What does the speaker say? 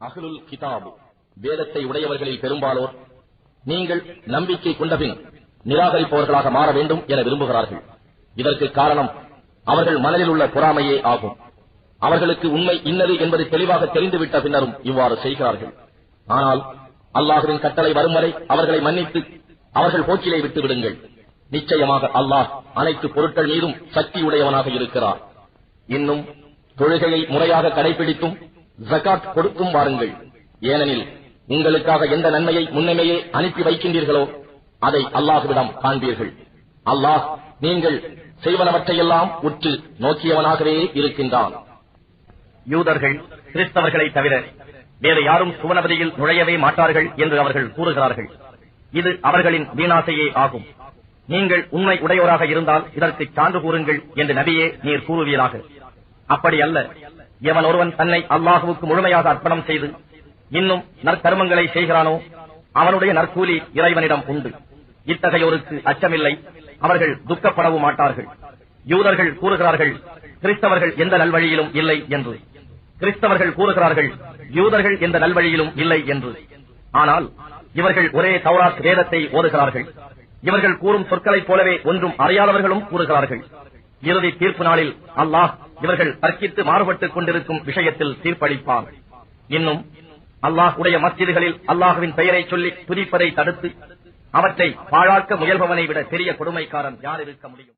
அகலுல் கிதாபு வேதத்தை உடையவர்களில் பெரும்பாலோர் நீங்கள் நம்பிக்கை கொண்டபின் நிராகரிப்பவர்களாக மாற வேண்டும் என விரும்புகிறார்கள். இதற்கு காரணம் அவர்கள் மனதில் உள்ள பொறாமையே ஆகும். அவர்களுக்கு உண்மை இன்னது என்பது தெளிவாக தெரிந்துவிட்ட பின்னரும் இவ்வாறு செய்கிறார்கள். ஆனால் அல்லாஹுவின் கட்டளை வரும் வரை அவர்களை மன்னித்து அவர்கள் போக்கிலே விட்டு விடுங்கள். நிச்சயமாக அல்லாஹ் அனைத்து பொருட்கள் மீதும் சக்தி உடையவனாக இருக்கிறார் இன்னும் தொழுகையை முறையாக கடைபிடித்தும் ஜகாத் கொடுத்தும் வாருங்கள். ஏனெனில் உங்களுக்காக எந்த நன்மையை முன்னமேயே அனுப்பி வைக்கின்றீர்களோ அதை அல்லாஹுவிடம் காண்பீர்கள். அல்லாஹ் நீங்கள் செய்வனவற்றையெல்லாம் உற்று நோக்கியவனாகவே இருக்கின்றான். யூதர்கள் கிறிஸ்தவர்களை தவிர வேறு யாரும் சுவனபதியில் நுழையவே மாட்டார்கள் என்று அவர்கள் கூறுகிறார்கள். இது அவர்களின் வீணாசையே ஆகும். நீங்கள் உண்மை உடையோராக இருந்தால் இதற்கு சான்று கூறுங்கள் என்று நபியே நீர் கூறுவீராக. அப்படி அல்ல. எவன் ஒருவன் தன்னை அல்லாஹுவுக்கு முழுமையாக அர்ப்பணம் செய்து இன்னும் நற்கர்மங்களை செய்கிறானோ அவனுடைய நற்கூலி இறைவனிடம் உண்டு. இத்தகையோருக்கு அச்சமில்லை. அவர்கள் துக்கப்படவும் மாட்டார்கள். யூதர்கள் கூறுகிறார்கள் கிறிஸ்தவர்கள் எந்த நல்வழியிலும் இல்லை என்று. கிறிஸ்தவர்கள் கூறுகிறார்கள் யூதர்கள் எந்த நல்வழியிலும் இல்லை என்று. ஆனால் இவர்கள் ஒரே தௌராத் வேதத்தை ஓதுகிறார்கள். இவர்கள் கூறும் சொற்களைப் போலவே ஒன்றும் அறியாதவர்களும் கூறுகிறார்கள். இறுதி தீர்ப்பு நாளில் அல்லாஹ் இவர்கள் தர்க்கித்து மாறுபட்டுக் கொண்டிருக்கும் விஷயத்தில் தீர்ப்பளிப்பான் இன்னும் அல்லாஹ் உடைய மஸ்ஜிதுகளில் அல்லாஹுவின் பெயரை சொல்லி துதிப்பதை தடுத்து அவற்றை பாழாக்க முயல்பவனை விட பெரிய கொடுமைக்காரன் யார் இருக்க முடியும்?